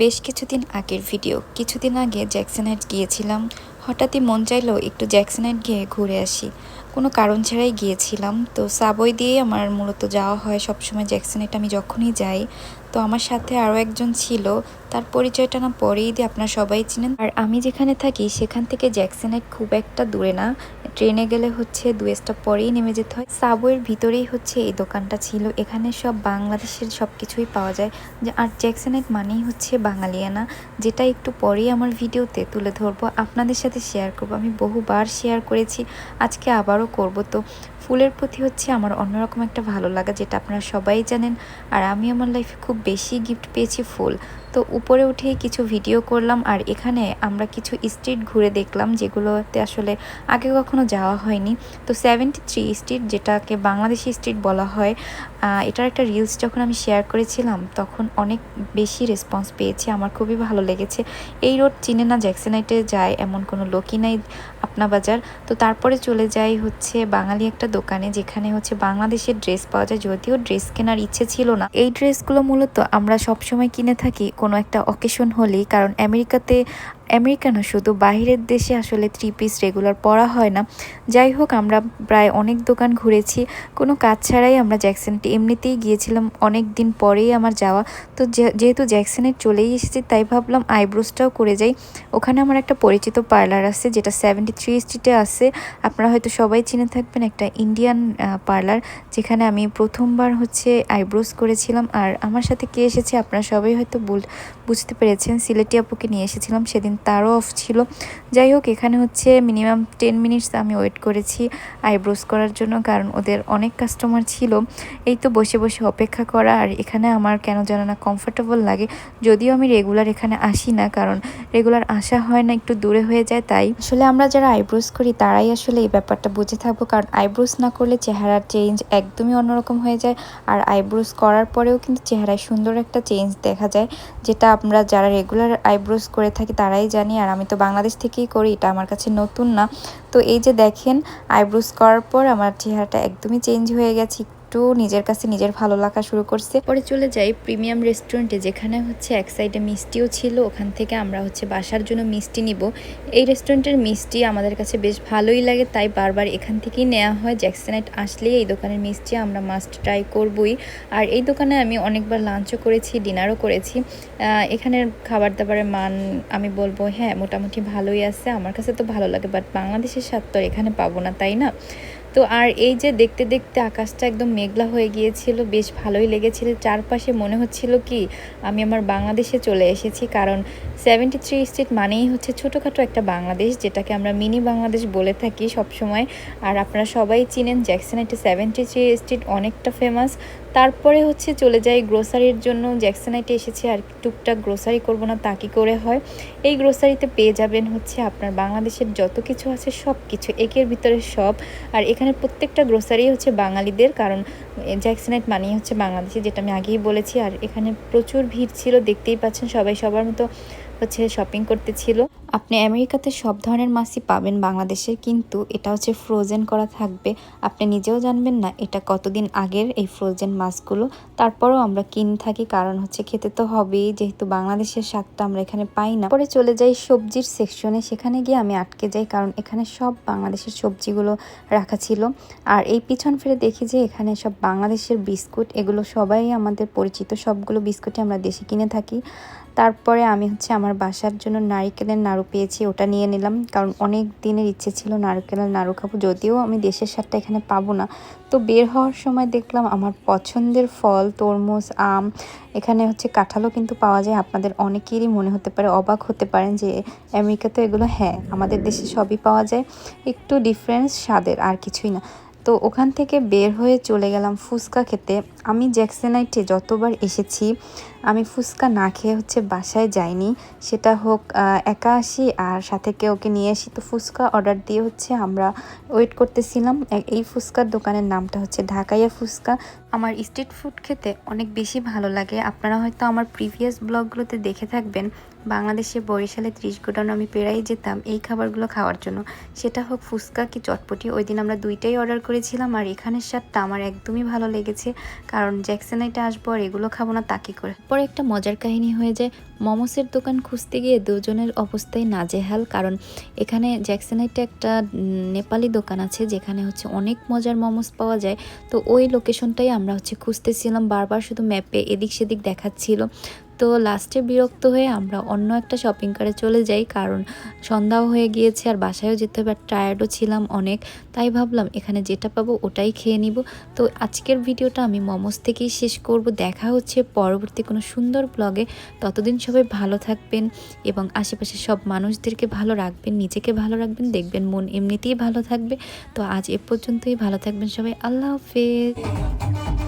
বেশ কিছুদিন আগের ভিডিও। কিছুদিন আগে জ্যাকসনাইট গিয়েছিলাম হঠাৎই মন চাইলো একটু জ্যাকসনাইট গিয়ে ঘুরে আসি। কোনো কারণ ছাড়াই গিয়েছিলাম। তো সাবই দিয়েই আমার মূলত যাওয়া হয় সবসময় জ্যাকসনাইট আমি যখনই যাই। তো আমার সাথে আরও একজন ছিল। তার পরিচয়টা না পরেই দিয়ে আপনারা সবাই চিনেন। আর আমি যেখানে থাকি, সেখান থেকে জ্যাকসনাইট খুব একটা দূরে না। ট্রেনে গেলে হচ্ছে দু স্টপ পরেই নেমে যেতে হয়। সাবওয়ের ভিতরেই হচ্ছে এই দোকানটা ছিল। এখানে সব বাংলাদেশের সব কিছুই পাওয়া যায়। আর জ্যাকসনাইট মানেই হচ্ছে বাঙালিয়ানা। যেটা একটু পরেই আমার ভিডিওতে তুলে ধরবো। আপনাদের সাথে শেয়ার করব। আমি বহুবার শেয়ার করেছি, আজকে আবারও করব। তো ফুলের প্রতি হচ্ছে আমার অন্যরকম একটা ভালো লাগা, যেটা আপনারা সবাই জানেন। আর আমি আমার লাইফে খুব বেশি গিফট পেয়েছি ফুল। তো উপরে উঠেই কিছু ভিডিও করলাম আর এখানে আমরা কিছু স্ট্রিট ঘুরে দেখলাম যেগুলোতে আসলে আগে কখনো যাওয়া হয়নি। তো সেভেন্টি থ্রি স্ট্রিট যেটাকে বাংলাদেশি স্ট্রিট বলা হয় এটার একটা রিলস যখন আমি শেয়ার করেছিলাম, তখন অনেক বেশি রেসপন্স পেয়েছি। আমার খুবই ভালো লেগেছে। এই রোড চিনে না জ্যাকসনাইটে যায় এমন কোনো লোকই নাই। আপনা বাজার তো তারপরে চলে যাই হচ্ছে বাঙালি একটা দোকানে যেখানে হচ্ছে বাংলাদেশের ড্রেস পাওয়া যায়। যদিও ড্রেস কেনার ইচ্ছে ছিল না। এই ড্রেসগুলো মূলত আমরা সবসময় কিনে থাকি কোনো একটা অকেশন হলেই। কারণ আমেরিকাতে আমেরিকানো শুধু বাইরের দেশে আসলে থ্রি পিস রেগুলার পরা হয় না। যাই হোক, আমরা প্রায় অনেক দোকান ঘুরেছি। কোনো কাজ ছাড়াই আমরা জ্যাকসনটি এমনিতেই গিয়েছিলাম অনেক দিন পরেই আমার যাওয়া। তো যেহেতু জ্যাকসনের চলেই এসেছি, তাই ভাবলাম আইব্রোসটাও করে যাই। ওখানে আমার একটা পরিচিত পার্লার আছে, যেটা সেভেন্টি থ্রি স্ট্রিটে আছে। আপনারা হয়তো সবাই চিনে থাকবেন, একটা ইন্ডিয়ান পার্লার, যেখানে আমি প্রথমবার হচ্ছে আইব্রোস করেছিলাম। আর আমার সাথে কে এসেছে, আপনারা সবাই হয়তো বুঝতে পেরেছেন। সিলেটি আপুকে নিয়ে এসেছিলাম, সেদিন তারও অফ ছিল। যাই হোক, এখানে হচ্ছে মিনিমাম টেন মিনিটস আমি ওয়েট করেছি আইব্রোস করার জন্য, কারণ ওদের অনেক কাস্টমার ছিল। এই তো বসে বসে অপেক্ষা করা, আর এখানে আমার কেন যেন না কমফোর্টেবল লাগে। যদিও আমি রেগুলার এখানে আসি না, কারণ রেগুলার আসা হয় না, একটু দূরে হয়ে যায়, তাই। আসলে আমরা যারা আইব্রোস করি, তারাই আসলে এই ব্যাপারটা বুঝে থাকব, কারণ আইব্রোস না করলে চেহারার চেঞ্জ একদমই অন্যরকম হয়ে যায়। আর আইব্রোস করার পরেও কিন্তু চেহারায় সুন্দর একটা চেঞ্জ দেখা যায়, যেটা আমরা যারা রেগুলার আইব্রোস করে থাকি, তারাই জানি আর আমি তো বাংলাদেশ থেকেই করি, এটা আমার কাছে নতুন না। তো এই যে দেখেন, আইব্রোস করার পর আমার চেহারাটা একদমই চেঞ্জ হয়ে গেছে একটু নিজের কাছে নিজের ভালো লাগা শুরু করছে। পরে চলে যাই প্রিমিয়াম রেস্টুরেন্টে, যেখানে হচ্ছে এক সাইডে মিষ্টিও ছিল, ওখান থেকে আমরা হচ্ছে বাসার জন্য মিষ্টি নিব। এই রেস্টুরেন্টের মিষ্টি আমাদের কাছে বেশ ভালোই লাগে, তাই বারবার এখান থেকেই নেওয়া হয়। জ্যাকসনাইট আসলেই এই দোকানের মিষ্টি আমরা মাস্ট ট্রাই করবই। আর এই দোকানে আমি অনেকবার লাঞ্চও করেছি ডিনারও করেছি। এখানের খাবার দাবারের মান আমি বলব হ্যাঁ মোটামুটি ভালোই আছে। আমার কাছে তো ভালো লাগে বাট বাংলাদেশের স্বাদ তো এখানে পাবো না, তাই না? তো আর এই যে দেখতে দেখতে আকাশটা একদম মেঘলা হয়ে গিয়েছিল, বেশ ভালোই লেগেছিল। চারপাশে মনে হচ্ছিল কি, আমি আমার বাংলাদেশে চলে এসেছি। কারণ সেভেন্টি থ্রি স্টেট মানেই হচ্ছে ছোটোখাটো একটা বাংলাদেশ, যেটাকে আমরা মিনি বাংলাদেশ বলে থাকি সব সময় আর আপনারা সবাই চিনেন জ্যাকসন একটা সেভেন্টি থ্রি স্ট্রিট অনেকটা ফেমাস তারপরে হচ্ছে চলে যাই গ্রোসারির জন্য। জ্যাকসনাইটে এসেছে, আর টুকটাক গ্রোসারি করব না তা কি করে হয়? এই গ্রোসারিতে পেয়ে যাবেন হচ্ছে আপনার বাংলাদেশের যত কিছু আছে সব কিছু একের ভিতরে সব। আর এখানে প্রত্যেকটা গ্রোসারি হচ্ছে বাঙালিদের, কারণ জ্যাকসনাইট মানেই হচ্ছে বাংলাদেশি, যেটা আমি আগেই বলেছি। আর এখানে প্রচুর ভিড় ছিল, দেখতেই পাচ্ছেন সবাই সবার মতো হচ্ছে শপিং করতে ছিল আপনি আমেরিকাতে সব ধরনের মাছই পাবেন বাংলাদেশের কিন্তু এটা হচ্ছে ফ্রোজেন করা থাকবে। আপনি নিজেও জানবেন না এটা কতদিন আগের এই ফ্রোজেন মাছগুলো। তারপরেও আমরা কিনে থাকি, কারণ হচ্ছে খেতে তো হবেই, যেহেতু বাংলাদেশের স্বাদটা আমরা এখানে পাই না। পরে চলে যাই সবজির সেকশনে সেখানে গিয়ে আমি আটকে যাই, কারণ এখানে সব বাংলাদেশের সবজিগুলো রাখা ছিল। আর এই পিছন ফিরে দেখি যে এখানে সব বাংলাদেশের বিস্কুট, এগুলো সবাই আমাদের পরিচিত, সবগুলো বিস্কুটই আমরা দেশে কিনে থাকি। তারপরে আমি হচ্ছে আমার বাসার জন্য নারিকেলের নাড়ু পেয়েছি, ওটা নিয়ে নিলাম। কারণ অনেক দিনের ইচ্ছে ছিল নারকেলের নাড়ু খাব, যদিও আমি দেশের স্বাদটা এখানে পাবো না। তো বের হওয়ার সময় দেখলাম আমার পছন্দের ফল, তরমুজ, আম, এখানে হচ্ছে কাঁঠালও কিন্তু পাওয়া যায়। আপনাদের অনেকেরই মনে হতে পারে, অবাক হতে পারেন যে আমেরিকাতে এগুলো হ্যাঁ আমাদের দেশে সবই পাওয়া যায়। একটু ডিফারেন্স স্বাদের, আর কিছুই না। তো ওখান থেকে বের হয়ে চলে গেলাম ফুচকা খেতে। আমি জ্যাকসেনাইটে যতবার এসেছি আমি ফুচকা না খেয়ে হচ্ছে বাসায় যাইনি। সেটা হোক একা আসি আর সাথে কেউ ওকে নিয়ে আসি। তো ফুচকা অর্ডার দিয়ে হচ্ছে আমরা ওয়েট করতেছিলাম। এই ফুচকার দোকানের নামটা হচ্ছে ঢাকাইয়া ফুচকা। আমার স্ট্রিট ফুড খেতে অনেক বেশি ভালো লাগে। আপনারা হয়তো আমার প্রিভিয়াস ব্লগগুলোতে দেখে থাকবেন, বাংলাদেশে বরিশালে ত্রিশ গোডাউন আমি পেরাই যেতাম এই খাবারগুলো খাওয়ার জন্য। সেটা হোক ফুচকা কি চটপটি, ওই দিন আমরা দুইটাই অর্ডার করেছিলাম আর এখানের স্বাদটা আমার একদমই ভালো লেগেছে। কারণ জ্যাকসেনাইটে আসব আর এগুলো খাব না, তাকে করে। এরপর একটা মজার কাহিনী হয়ে যায়। মোমোসের দোকান খুঁজতে গিয়ে দুজনের অবস্থায় নাজেহাল, কারণ এখানে জ্যাকসনাইটে একটা নেপালি দোকান আছে, যেখানে হচ্ছে অনেক মজার মোমোস পাওয়া যায়। তো ওই লোকেশনটাই আমরা হচ্ছে খুঁজতেছিলাম, বারবার শুধু ম্যাপে এদিক সেদিক দেখাচ্ছিল। তো লাস্টে বিরক্ত হয়ে আমরা অন্য একটা শপিং কারে চলে যাই, কারণ সন্ধ্যাও হয়ে গিয়েছে আর বাসায়ও যেতে হবে, আর টায়ার্ডও ছিলাম অনেক, তাই ভাবলাম এখানে যেটা পাবো ওটাই খেয়ে নিব। তো আজকের ভিডিওটা আমি মোমোস থেকেই শেষ করব, দেখা হচ্ছে পরবর্তী কোনো সুন্দর ব্লগে ততদিন সবাই ভালো থাকবেন এবং আশেপাশে সব মানুষদেরকে ভালো রাখবেন, নিজেকে ভালো রাখবেন, দেখবেন মন এমনিতেই ভালো থাকবে। তো আজ এ পর্যন্তই, ভালো থাকবেন সবাই, আল্লাহ হাফেজ।